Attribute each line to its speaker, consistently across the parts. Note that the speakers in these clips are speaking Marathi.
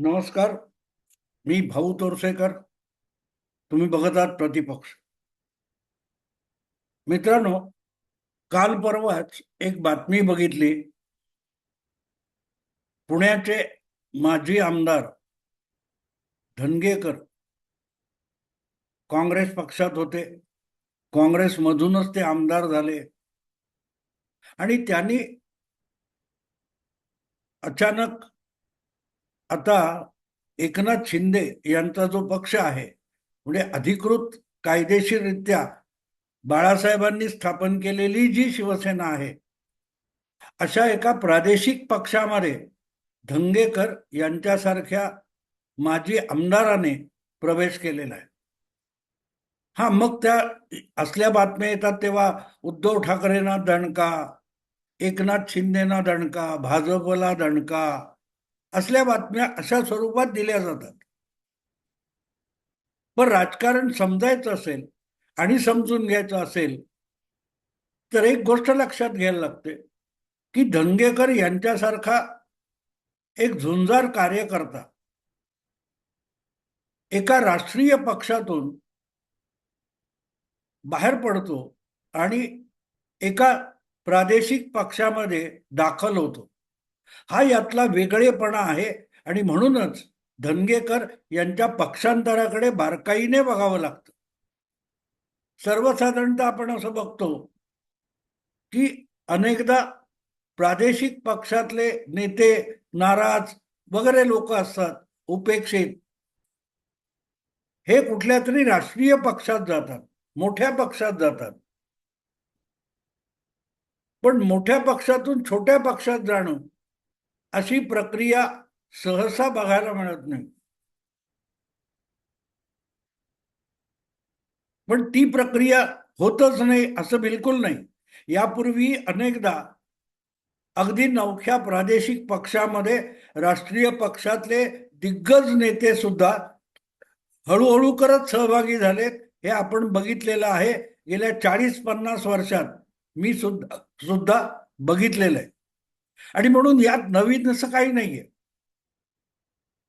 Speaker 1: नमस्कार मी भाऊ तोरसेकर तुम्ही बघत आहात प्रतिपक्ष. मित्रांनो काल परवाच एक बातमी बघितली. पुण्याचे माजी आमदार धनगेकर काँग्रेस पक्षात होते. काँग्रेसमधूनच ते आमदार झाले. आणि त्यांनी अचानक आता एकनाथ शिंदे यांचा जो पक्ष आहे म्हणजे अधिकृत कायदेशीररित्या बाळासाहेबांनी स्थापन केलेली जी शिवसेना आहे अशा एका प्रादेशिक पक्षामध्ये धंगेकर यांच्यासारख्या माजी आमदाराने प्रवेश केलेला आहे. हा मग त्या असल्या बातम्या येतात तेव्हा उद्धव ठाकरेंना दणका एकनाथ शिंदेना दणका भाजपला दणका असल्या बातम्या अशा स्वरूपात दिल्या जातात. पण राजकारण समजायचं असेल आणि समजून घ्यायचं असेल तर एक गोष्ट लक्षात घ्यायला लागते की धंगेकर यांच्यासारखा एक झुंजार कार्यकर्ता एका राष्ट्रीय पक्षातून बाहेर पडतो आणि एका प्रादेशिक पक्षामध्ये दाखल होतो. हा यातला वेगळेपणा आहे. आणि म्हणूनच धनगेकर यांच्या पक्षांतराकडे बारकाईने बघावं लागतं. सर्वसाधारणतः आपण असं बघतो की अनेकदा प्रादेशिक पक्षातले नेते नाराज वगैरे लोक असतात उपेक्षित. हे कुठल्या तरी राष्ट्रीय पक्षात जातात मोठ्या पक्षात जातात. पण मोठ्या पक्षातून छोट्या पक्षात जाणं अशी प्रक्रिया सहसा बघायला मिळत नाही. पण ती प्रक्रिया होतच नाही असं बिलकुल नाही. यापूर्वी अनेकदा अगदी नवख्या प्रादेशिक पक्षामध्ये राष्ट्रीय पक्षातले दिग्गज नेते सुद्धा हळूहळू करत सहभागी झालेत. हे आपण बघितलेलं आहे. गेल्या चाळीस पन्नास वर्षात मी सुद्धा सुद्धा बघितलेलं आहे. आणि म्हणून यात नवीन असं काही नाहीये.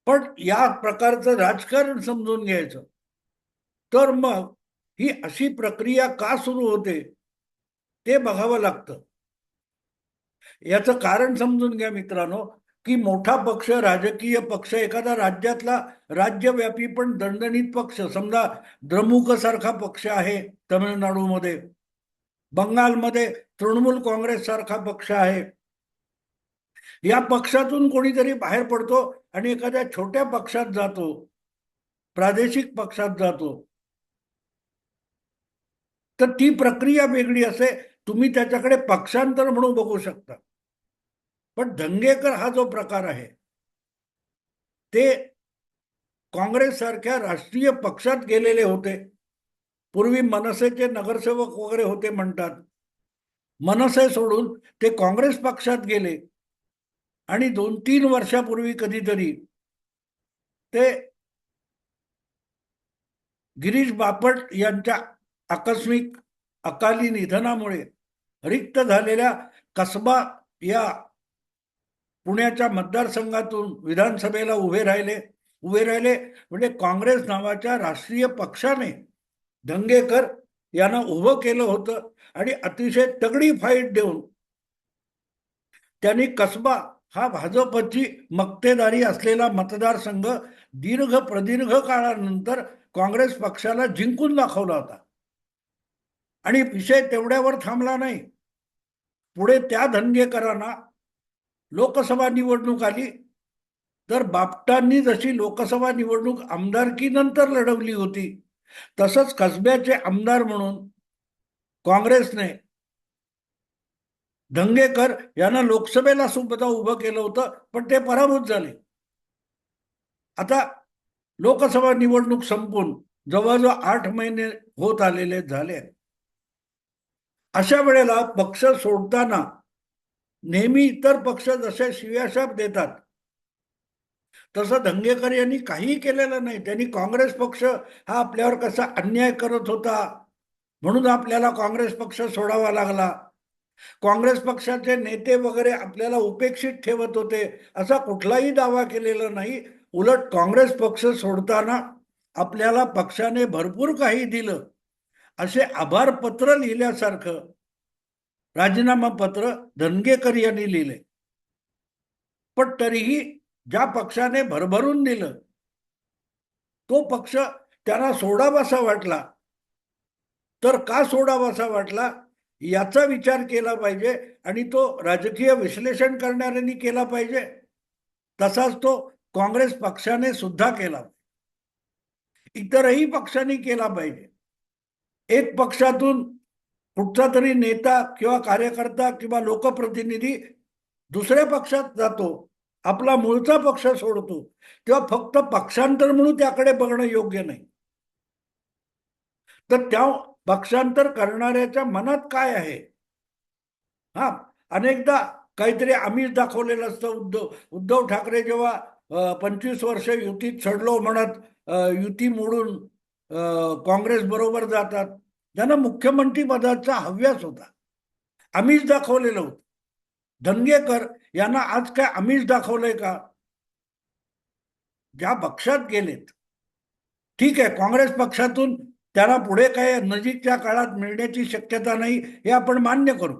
Speaker 1: पण या प्रकारचं राजकारण समजून घ्यायचं तर मग ही अशी प्रक्रिया का सुरू होते ते बघावं लागतं. याचं कारण समजून घ्या मित्रांनो की मोठा पक्ष राजकीय पक्ष एखादा राज्यातला राज्यव्यापी पण दणदणीत पक्ष समजा द्रमुक सारखा पक्ष आहे तमिळनाडूमध्ये बंगालमध्ये तृणमूल काँग्रेस सारखा पक्ष आहे या पक्षातून कोणीतरी बाहेर पडतो आणि एखाद्या छोट्या पक्षात जातो प्रादेशिक पक्षात जातो. तर ती प्रक्रिया वेगळी असे तुम्ही त्याच्याकडे पक्षांतर म्हणून बघू शकता. पण धंगेकर हा जो प्रकार आहे ते काँग्रेस सारख्या राष्ट्रीय पक्षात गेलेले होते. पूर्वी मनसेचे नगरसेवक वगैरे होते म्हणतात. मनसे सोडून ते काँग्रेस पक्षात गेले. आणि दोन तीन वर्षापूर्वी कधीतरी ते गिरीश बापट यांच्या आकस्मिक अकाली निधनामुळे रिक्त झालेल्या कसबा या पुण्याच्या मतदारसंघातून विधानसभेला उभे राहिले. उभे राहिले म्हणजे काँग्रेस नावाच्या राष्ट्रीय पक्षाने धंगेकर यांना उभं केलं होतं आणि अतिशय तगडी फाईट देऊन त्यांनी कसबा हा भाजपची मक्तेदारी असलेला मतदारसंघ दीर्घ प्रदीर्घ काळानंतर काँग्रेस पक्षाला जिंकून दाखवला होता. आणि विषय तेवढ्यावर थांबला नाही. पुढे त्या धनगेकरांना लोकसभा निवडणूक आली. तर बापटांनी जशी लोकसभा निवडणूक आमदारकीनंतर लढवली होती तसंच कसब्याचे आमदार म्हणून काँग्रेसने दंगेकर यांना लोकसभेला सुद्धा उभं केलं होतं पण ते पराभूत झाले. आता लोकसभा निवडणूक संपून जवळजवळ आठ महिने होत आलेले झाले. अशा वेळेला पक्ष सोडताना नेहमी इतर पक्ष जसे शिव्याशाप देतात तसं धंगेकर यांनी काहीही केलेलं नाही. त्यांनी काँग्रेस पक्ष हा आपल्यावर कसा अन्याय करत होता म्हणून आपल्याला काँग्रेस पक्ष सोडावा लागला. काँग्रेस पक्षाचे नेते वगैरे आपल्याला उपेक्षित ठेवत होते असा कुठलाही दावा केलेला नाही. उलट काँग्रेस पक्ष सोडताना आपल्याला पक्षाने भरपूर काही दिलं. असे आभार पत्र लिहिल्यासारखं राजीनामा पत्र धनगेकर यांनी लिहिले. पण तरीही ज्या पक्षाने भरभरून दिलं तो पक्ष त्यांना सोडावासा वाटला. तर का सोडावासा वाटला? याचा विचार केला पाहिजे आणि तो राजकीय विश्लेषण करणाऱ्यांनी केला पाहिजे. तसाच तो काँग्रेस पक्षाने सुद्धा केला इतरही पक्षांनी केला पाहिजे. एक पक्षातून कुठचा तरी नेता किंवा कार्यकर्ता किंवा लोकप्रतिनिधी दुसऱ्या पक्षात जातो आपला मूळचा पक्ष सोडतो तेव्हा फक्त पक्षांतर म्हणून त्याकडे बघणं योग्य नाही. तर त्या पक्षांतर करणाऱ्याच्या मनात काय आहे? हा अनेकदा काहीतरी आम्हीच दाखवलेलं असतं. उद्धव उद्धव ठाकरे जेव्हा पंचवीस वर्ष युतीत चढलो म्हणत युती मोडून काँग्रेस बरोबर जातात त्यांना मुख्यमंत्री पदाचा हव्यास होता. आम्हीच दाखवलेलं होतं. धनगेकर यांना आज काय आम्हीच दाखवलंय का? ज्या पक्षात गेलेत. ठीक आहे काँग्रेस पक्षातून त्यांना पुढे काय नजीकच्या काळात मिळण्याची शक्यता नाही हे आपण मान्य करू.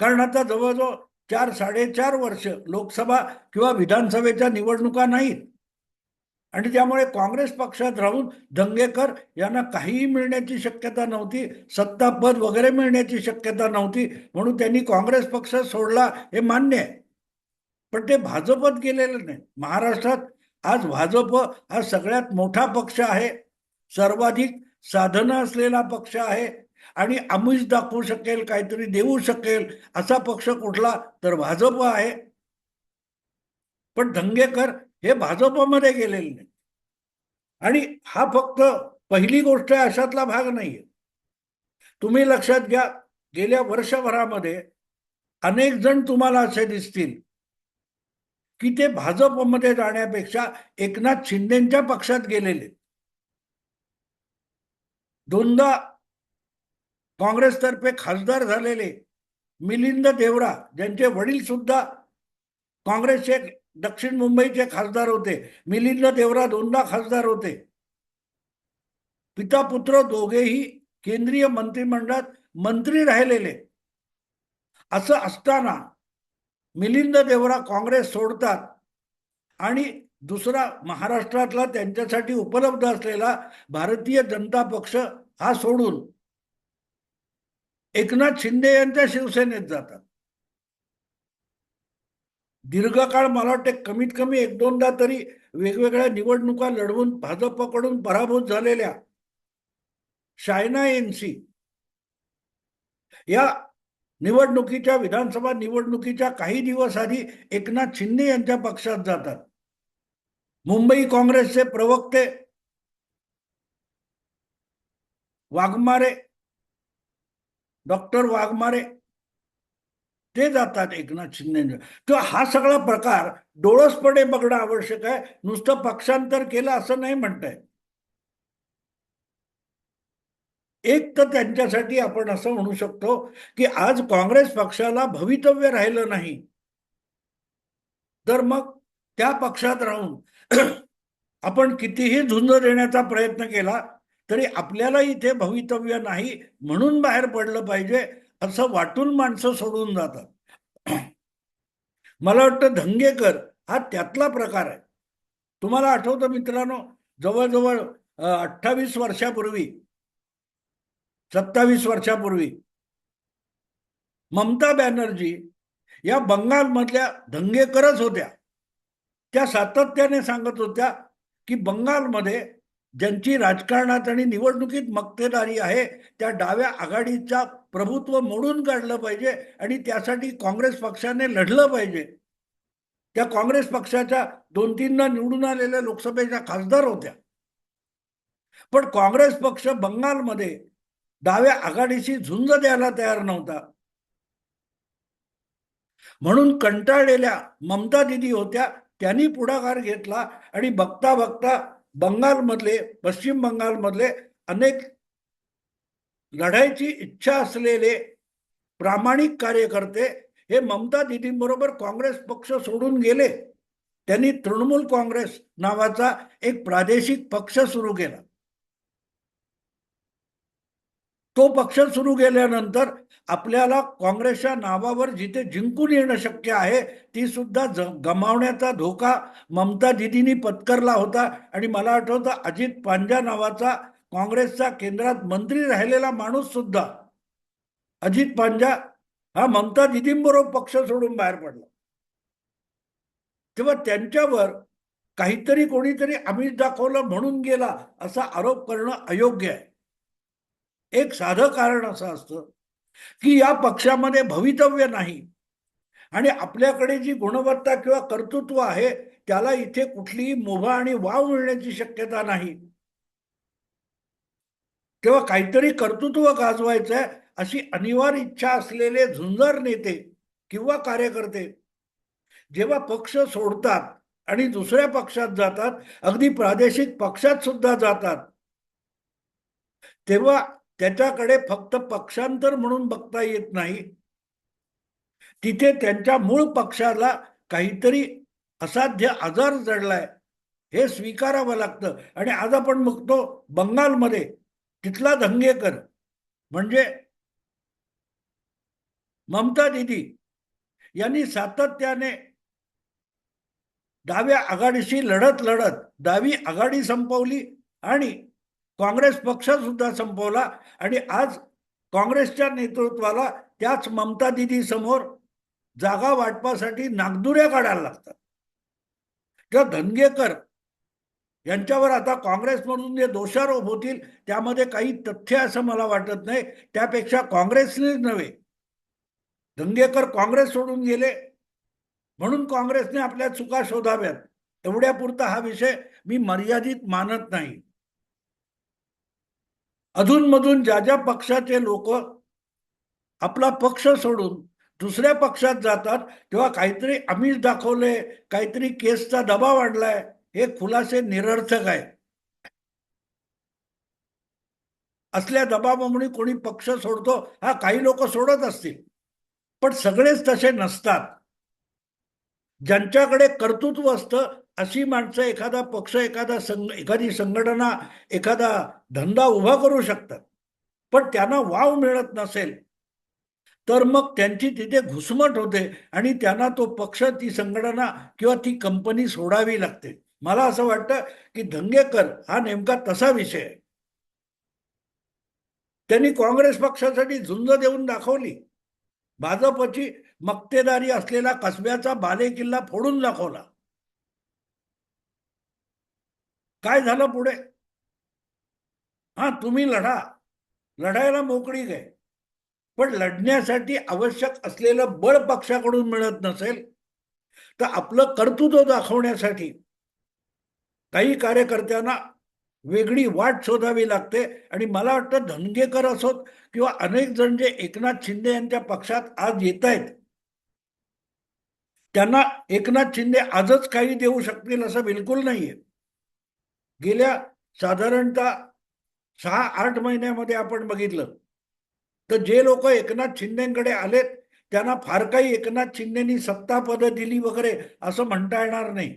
Speaker 1: कारण आता जवळजवळ चार साडेचार वर्ष लोकसभा किंवा विधानसभेच्या निवडणुका नाहीत. आणि त्यामुळे काँग्रेस पक्षात राहून दंगेकर यांना काहीही मिळण्याची शक्यता नव्हती सत्ता पद वगैरे मिळण्याची शक्यता नव्हती म्हणून त्यांनी काँग्रेस पक्ष सोडला हे मान्य आहे. पण ते भाजपत गेलेलं नाही महाराष्ट्रात आज भाजप हा सगळ्यात मोठा पक्ष आहे. सर्वाधिक साधनं असलेला पक्ष आहे. आणि आमिष दाखवू शकेल काहीतरी देऊ शकेल असा पक्ष कुठला तर भाजप आहे. पण धंगेकर हे भाजपमध्ये गेलेले नाही आणि हा फक्त पहिली गोष्ट आहे अशातला भाग नाहीये. तुम्ही लक्षात घ्या गेल्या वर्षभरामध्ये अनेक जण तुम्हाला असे दिसतील की ते भाजपमध्ये जाण्यापेक्षा एकनाथ शिंदेच्या पक्षात गेलेले. दोनदा काँग्रेसतर्फे खासदार झालेले मिलिंद देवरा ज्यांचे वडील सुद्धा काँग्रेसचे दक्षिण मुंबईचे खासदार होते. मिलिंद देवरा दोनदा खासदार होते. पिता पुत्र दोघेही केंद्रीय मंत्रिमंडळात मंत्री राहिलेले. असं असताना मिलिंद देवरा काँग्रेस सोडतात आणि दुसरा महाराष्ट्रातला त्यांच्यासाठी उपलब्ध असलेला भारतीय जनता पक्ष हा सोडून एकनाथ शिंदे यांच्या शिवसेनेत जातात. दीर्घकाळ मला वाटते कमीत कमी एक दोनदा तरी वेगवेगळ्या निवडणुका लढवून भाजपकडून पराभूत झालेल्या शायना एनसी या निवडणुकीच्या विधानसभा निवडणुकीच्या काही दिवस आधी एकनाथ शिंदे यांच्या पक्षात जातात. मुंबई काँग्रेसचे प्रवक्ते वाघमारे डॉक्टर वाघमारे ते जातात एकनाथ शिंदे. तर हा सगळा प्रकार डोळसपणे बघणं आवश्यक आहे. नुसतं पक्षांतर केलं असं नाही म्हणताय एक तर त्यांच्यासाठी आपण असं म्हणू शकतो की आज काँग्रेस पक्षाला भवितव्य राहिलं नाही. तर मग त्या पक्षात राहून आपण कितीही झुंज देण्याचा प्रयत्न केला तरी आपल्याला इथे भवितव्य नाही म्हणून बाहेर पडलं पाहिजे असं वाटून माणसं सोडून जातात. मला वाटतं धंगेकर हा त्यातला प्रकार आहे. तुम्हाला आठवतं मित्रांनो जवळजवळ अठ्ठावीस वर्षापूर्वी सत्तावीस वर्षापूर्वी. ममता बॅनर्जी या बंगालमधल्या दंगेकरच होत्या. त्या सातत्याने सांगत होत्या की बंगालमध्ये ज्यांची राजकारणात आणि निवडणुकीत मक्तेदारी आहे त्या डाव्या आघाडीचा प्रभुत्व मोडून काढलं पाहिजे आणि त्यासाठी काँग्रेस पक्षाने लढलं पाहिजे. त्या काँग्रेस पक्षाच्या दोन तीनदा निवडून आलेल्या लोकसभेच्या खासदार होत्या. पण काँग्रेस पक्ष बंगालमध्ये डाव्या आघाडीशी झुंज द्यायला तयार नव्हता. म्हणून कंटाळलेल्या ममता दिदी होत्या त्यांनी पुढाकार घेतला आणि बघता बघता बंगालमधले पश्चिम बंगालमधले अनेक लढायची इच्छा असलेले प्रामाणिक कार्यकर्ते हे ममता दिदींबरोबर काँग्रेस पक्ष सोडून गेले. त्यांनी तृणमूल काँग्रेस नावाचा एक प्रादेशिक पक्ष सुरू केला. तो पक्ष सुरू केल्यानंतर आपल्याला काँग्रेसच्या नावावर जिथे जिंकून येणं शक्य आहे ती सुद्धा गमावण्याचा धोका ममता दिदींनी पत्करला होता. आणि मला आठवतं अजित पांजा नावाचा काँग्रेसचा केंद्रात मंत्री राहिलेला माणूस सुद्धा. अजित पांजा हा ममता दिदींबरोबर पक्ष सोडून बाहेर पडला. तेव्हा त्यांच्यावर काहीतरी कोणीतरी आमिष दाखवलं म्हणून गेला असा आरोप करणं अयोग्य आहे. एक साधं कारण असं असतं की या पक्षामध्ये भवितव्य नाही. आणि आपल्याकडे जी गुणवत्ता किंवा कर्तृत्व आहे त्याला इथे कुठलीही मुभा आणि वाव मिळण्याची शक्यता नाही. तेव्हा काहीतरी कर्तृत्व गाजवायचं आहे अशी अनिवार्य इच्छा असलेले झुंजार नेते किंवा कार्यकर्ते जेव्हा पक्ष सोडतात आणि दुसऱ्या पक्षात जातात अगदी प्रादेशिक पक्षात सुद्धा जातात तेव्हा त्याच्याकडे फक्त पक्षांतर म्हणून बघता येत नाही. तिथे त्यांच्या मूळ पक्षाला काहीतरी असाध्य आजार जडलाय हे स्वीकारावं लागतं. आणि आज आपण बघतो बंगालमध्ये तिथला दंगेकर म्हणजे ममता दिदी यांनी सातत्याने डाव्या आघाडीशी लढत लढत डावी आघाडी संपवली आणि काँग्रेस पक्ष सुद्धा संपवला आणि आज काँग्रेसच्या नेतृत्वाला त्याच ममता दिदी समोर जागा वाटपासाठी नागदुऱ्या काढायला लागतात. तर धनगेकर यांच्यावर आता काँग्रेसमधून जे दोषारोप होतील त्यामध्ये काही तथ्य असं मला वाटत नाही. त्यापेक्षा काँग्रेसनेच नव्हे. धंगेकर काँग्रेस सोडून गेले. म्हणून काँग्रेसने आपल्या चुका शोधाव्यात. एवढ्यापुरता हा विषय मी मर्यादित मानत नाही. अधूनमधून ज्या ज्या पक्षाचे लोक आपला पक्ष सोडून दुसऱ्या पक्षात जातात तेव्हा काहीतरी आमिष दाखवले काहीतरी केसचा दबाव आणलाय हे खुलासे निरर्थक आहे. असल्या दबावामुळे कोणी पक्ष सोडतो हा काही लोक सोडत असतील. पण सगळेच तसे नसतात. ज्यांच्याकडे कर्तृत्व असतं अशी माणसं एखादा पक्ष एखादा संघ एखादी संघटना एखादा धंदा उभा करू शकतात पण त्यांना वाव मिळत नसेल तर मग त्यांची तिथे घुसमट होते आणि त्यांना तो पक्ष ती संघटना किंवा ती कंपनी सोडावी लागते. मला असं वाटतं की दंगेकर हा नेमका तसा विषय आहे. त्यांनी काँग्रेस पक्षासाठी झुंज देऊन दाखवली. भाजपची मक्तेदारी असलेला कसब्याचा बालेकिल्ला फोडून दाखवला. काय झालं पुढे? हा तुम्ही लढा. लढायला मोकळी घे. पण लढण्यासाठी आवश्यक असलेलं बळ पक्षाकडून मिळत नसेल तर आपलं कर्तृत्व दाखवण्यासाठी काही कार्यकर्त्यांना वेगळी वाट शोधावी लागते. आणि मला वाटतं धनगेकर असोत किंवा अनेक जण जे एकनाथ शिंदे यांच्या पक्षात आज येत आहेत त्यांना एकनाथ शिंदे आजच काही देऊ शकतील असं बिलकुल नाहीये. गेल्या साधारणतः सहा आठ महिन्यामध्ये आपण बघितलं. तर जे लोक एकनाथ शिंदेकडे आलेत त्यांना फार काही एकनाथ शिंदेनी सत्ता पदं दिली वगैरे असं म्हणता येणार नाही.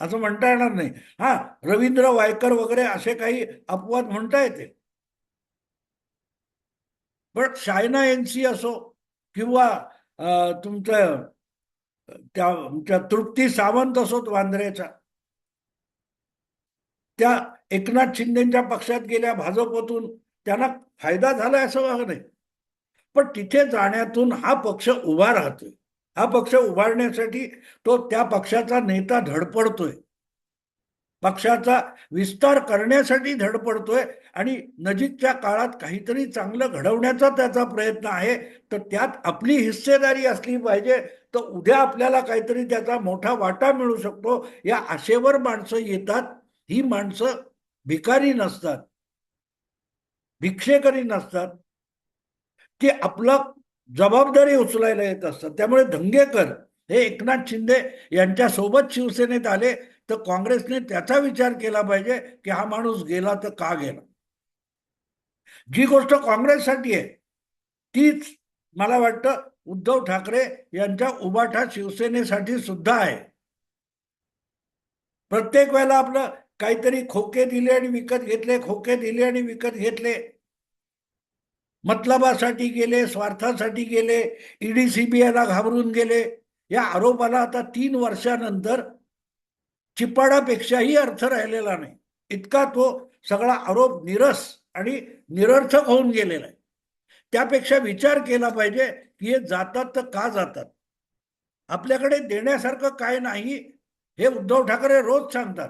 Speaker 1: असं म्हणता येणार नाही. हा रवींद्र वायकर वगैरे असे काही अपवाद म्हणता येते. पण शायना एनसी असो किंवा तुमचं त्या तृप्ती सावंत असोत वांद्रेचा त्या एकनाथ शिंदेच्या पक्षात गेल्या भाजपतून त्यांना फायदा झाला असं नाही? पण तिथे जाण्यातून हा पक्ष उभा राहतोय. हा पक्ष उभारण्यासाठी तो त्या पक्षाचा नेता धडपडतोय. पक्षाचा विस्तार करण्यासाठी धडपडतोय आणि नजीकच्या काळात काहीतरी चांगलं घडवण्याचा त्याचा प्रयत्न आहे. तर त्यात आपली हिस्सेदारी असली पाहिजे तर उद्या आपल्याला काहीतरी त्याचा मोठा वाटा मिळू शकतो. या आशेवर माणसं येतात. ही माणसं भिकारी नसतात भिक्षेकरी नसतात की आपला जबाबदारी उचलायला येत असतात. त्यामुळे धंगेकर हे एकनाथ शिंदे यांच्या सोबत शिवसेनेत आले तर काँग्रेसने त्याचा विचार केला पाहिजे की हा माणूस गेला तर का गेला? जी गोष्ट काँग्रेससाठी आहे तीच मला वाटतं उद्धव ठाकरे यांच्या उबाठा शिवसेनेसाठी सुद्धा आहे. प्रत्येक वेळेला आपलं काहीतरी खोके दिले आणि विकत घेतले खोके दिले आणि विकत घेतले. मतलबासाठी गेले स्वार्थासाठी गेले ईडी सीबीआयला घाबरून गेले. या आरोपाला आता तीन वर्षानंतर चिपाडापेक्षाही अर्थ राहिलेला नाही. इतका तो सगळा आरोप निरस आणि निरर्थक होऊन गेलेला आहे. त्यापेक्षा विचार केला पाहिजे की हे जातात तर का जातात? आपल्याकडे देण्यासारखं काय नाही हे उद्धव ठाकरे रोज सांगतात.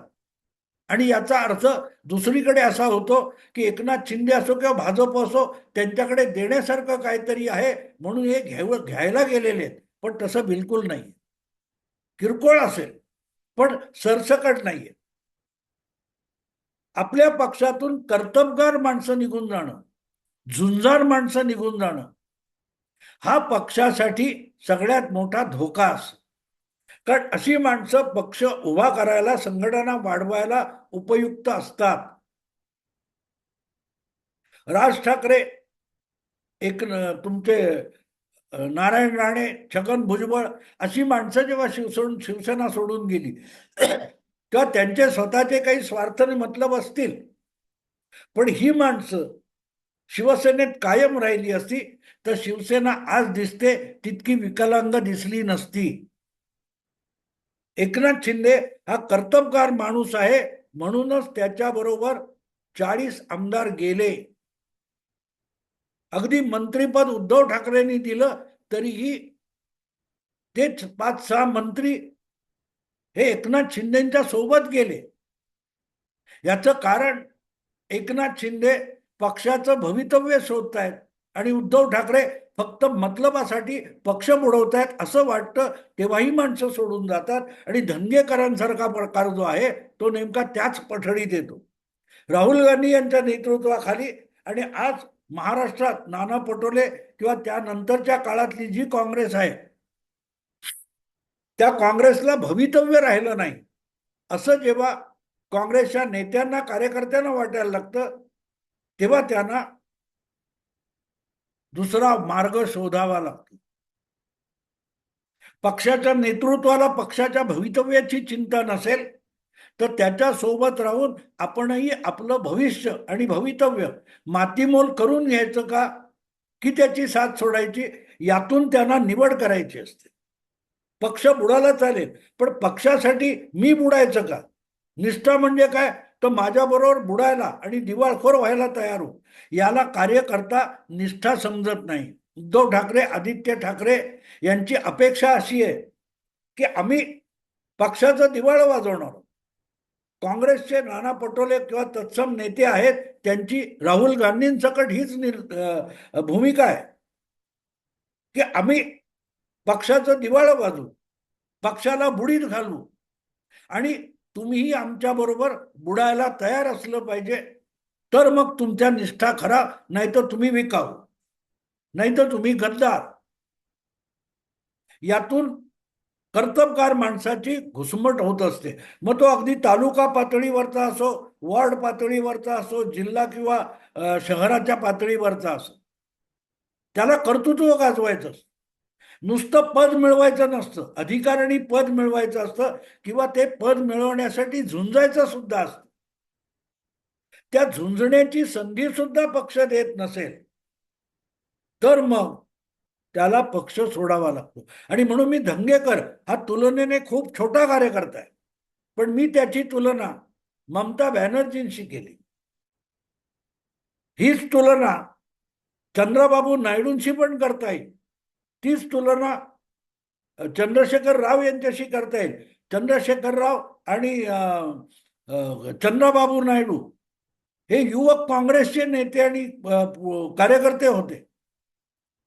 Speaker 1: आणि याचा अर्थ दुसरीकडे असा होतो की एकनाथ शिंदे असो किंवा भाजप असो त्यांच्याकडे देण्यासारखं काहीतरी आहे म्हणून हे घ्याव घ्यायला गेलेले आहेत. पण तसं बिलकुल नाही किरकोळ असेल पण सरसकट नाहीये. आपल्या पक्षातून कर्तबगार माणसं निघून जाणं झुंजार माणसं निघून जाणं हा पक्षासाठी सगळ्यात मोठा धोका असतो कारण अशी माणसं पक्ष उभा करायला संघटना वाढवायला उपयुक्त असतात. राज ठाकरे एक तुमचे नारायण राणे छगन भुजबळ अशी माणसं जेव्हा शिवसोडून शिवसेना सोडून गेली तेव्हा त्यांचे स्वतःचे काही स्वार्थ मतलब असतील. पण ही माणसं शिवसेनेत कायम राहिली असती तर शिवसेना आज दिसते तितकी विकलांग दिसली नसती. एकनाथ शिंदे हा कर्तबगार माणूस आहे. म्हणूनच त्याच्याबरोबर चाळीस आमदार गेले. अगदी मंत्रीपद उद्धव ठाकरेंनी दिलं तरीही तेच पाच सहा मंत्री हे एकनाथ शिंदेच्या सोबत गेले. याचं कारण एकनाथ शिंदे पक्षाचं भवितव्य शोधतायत आणि उद्धव ठाकरे फक्त मतलबासाठी पक्ष मुडवतायत असं वाटतं तेव्हाही माणसं सोडून जातात. आणि धंगेकरांसारखा प्रकार जो आहे तो नेमका त्याच पठडीत येतो. राहुल गांधी यांच्या नेतृत्वाखाली आणि आज महाराष्ट्रात नाना पटोले किंवा त्यानंतरच्या काळातली जी काँग्रेस आहे त्या काँग्रेसला भवितव्य राहिलं नाही. असं जेव्हा काँग्रेसच्या नेत्यांना कार्यकर्त्यांना वाटायला लागतं तेव्हा त्यांना दुसरा मार्ग शोधावा लागतो. पक्षाच्या नेतृत्वाला पक्षाच्या भवितव्याची चिंता नसेल तर त्याच्या सोबत राहून आपणही आपलं भविष्य आणि भवितव्य मातीमोल करून घ्यायचं का? की त्याची साथ सोडायची? यातून त्यांना निवड करायची असते. पक्ष बुडाला चालेल पण पक्षासाठी मी बुडायचं का? निष्ठा म्हणजे काय? तर माझ्याबरोबर बुडायला आणि दिवाळखोर व्हायला तयार हो. याला कार्यकर्ता निष्ठा समजत नाही. उद्धव ठाकरे आदित्य ठाकरे यांची अपेक्षा अशी आहे की आम्ही पक्षाचं दिवाळं वाजवणार काँग्रेसचे नाना पटोले किंवा तत्सम नेते आहेत त्यांची राहुल गांधींसकट हीच निर भूमिका आहे की आम्ही पक्षाचं दिवाळं वाजू पक्षाला बुडीत घालू आणि तुम्हीही आमच्याबरोबर बुडायला तयार असलं पाहिजे तर मग तुमच्या निष्ठा खरा नाहीतर तुम्ही विकाऊ. नाहीतर तुम्ही गद्दार. यातून कर्तबगार माणसाची घुसमट होत असते. मग तो अगदी तालुका पातळीवरचा असो वॉर्ड पातळीवरचा असो जिल्हा किंवा शहराच्या पातळीवरचा असो. त्याला कर्तृत्व गाजवायचं असतं. नुसतं पद मिळवायचं नसतं. अधिकाऱ्यांनी पद मिळवायचं असतं किंवा ते पद मिळवण्यासाठी झुंजायचं सुद्धा असतं. त्या झुंजण्याची संधी सुद्धा पक्ष देत नसेल तर मग त्याला पक्ष सोडावा लागतो. आणि म्हणून मी धंगेकर हा तुलनेने खूप छोटा कार्यकर्ता आहे. पण मी त्याची तुलना ममता बॅनर्जींशी केली. हीच तुलना चंद्रबाबू नायडूंशी पण करता येईल. तीच तुलना चंद्रशेखर राव यांच्याशी करता येईल. चंद्रशेखर राव आणि चंद्रबाबू नायडू हे युवक काँग्रेसचे नेते आणि कार्यकर्ते होते.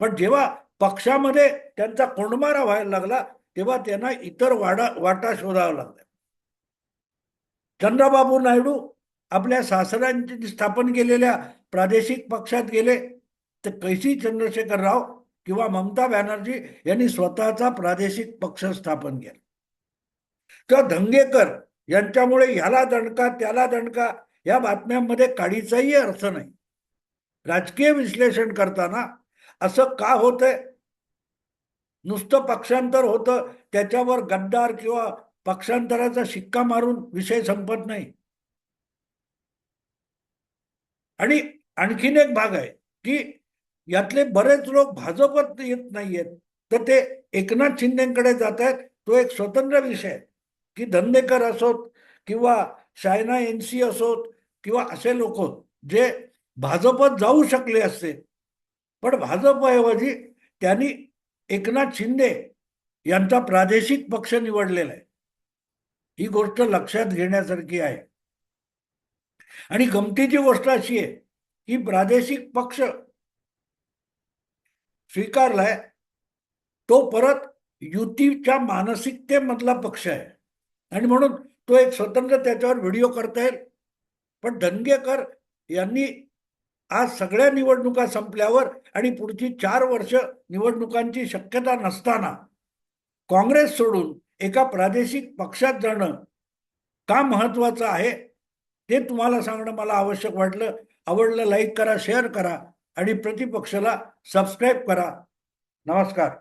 Speaker 1: पण जेव्हा पक्षामध्ये त्यांचा कोंडमारा व्हायला लागला तेव्हा त्यांना इतर वाडा वाटा शोधावा लागला चंद्रबाबू नायडू आपल्या सासऱ्यांची स्थापन केलेल्या प्रादेशिक पक्षात गेले. तर कैसी चंद्रशेखर राव किंवा ममता बॅनर्जी यांनी स्वतःचा प्रादेशिक पक्ष स्थापन केला. तर धंगेकर यांच्यामुळे ह्याला दणका त्याला दणका या बातम्यांमध्ये काडीचाही अर्थ नाही. राजकीय विश्लेषण करताना असं का होतंय? नुसतं पक्षांतर होतं त्याच्यावर गद्दार किंवा पक्षांतराचा शिक्का मारून विषय संपत नाही. आणि आणखीन एक भाग आहे की यातले बरेच लोक भाजपत येत नाहीयेत तर ते एकनाथ शिंदेकडे जात आहेत. तो एक स्वतंत्र विषय आहे की धंदेकर असोत किंवा शायना एन सी असोत किंवा असे लोक जे भाजपत जाऊ शकले असते. पण भाजपऐवजी त्यांनी एकनाथ शिंदे यांचा प्रादेशिक पक्ष निवडलेला आहे. ही गोष्ट लक्षात घेण्यासारखी आहे. आणि गमतीची गोष्ट अशी आहे की प्रादेशिक पक्ष स्वीकारलाय तो परत युतीच्या मानसिकतेमधला पक्ष आहे. आणि म्हणून तो एक स्वतंत्र त्याच्यावर व्हिडिओ करता येईल. पण दंगेकर यांनी आज सगळ्या निवडणुका संपल्यावर आणि पुढची चार वर्ष निवडणुकांची शक्यता नसताना काँग्रेस सोडून एका प्रादेशिक पक्षात जाणं का महत्वाचं आहे ते तुम्हाला सांगणं मला आवश्यक वाटलं. आवडलं लाईक करा शेअर करा आणि प्रतिपक्षाला सबस्क्राईब करा. नमस्कार.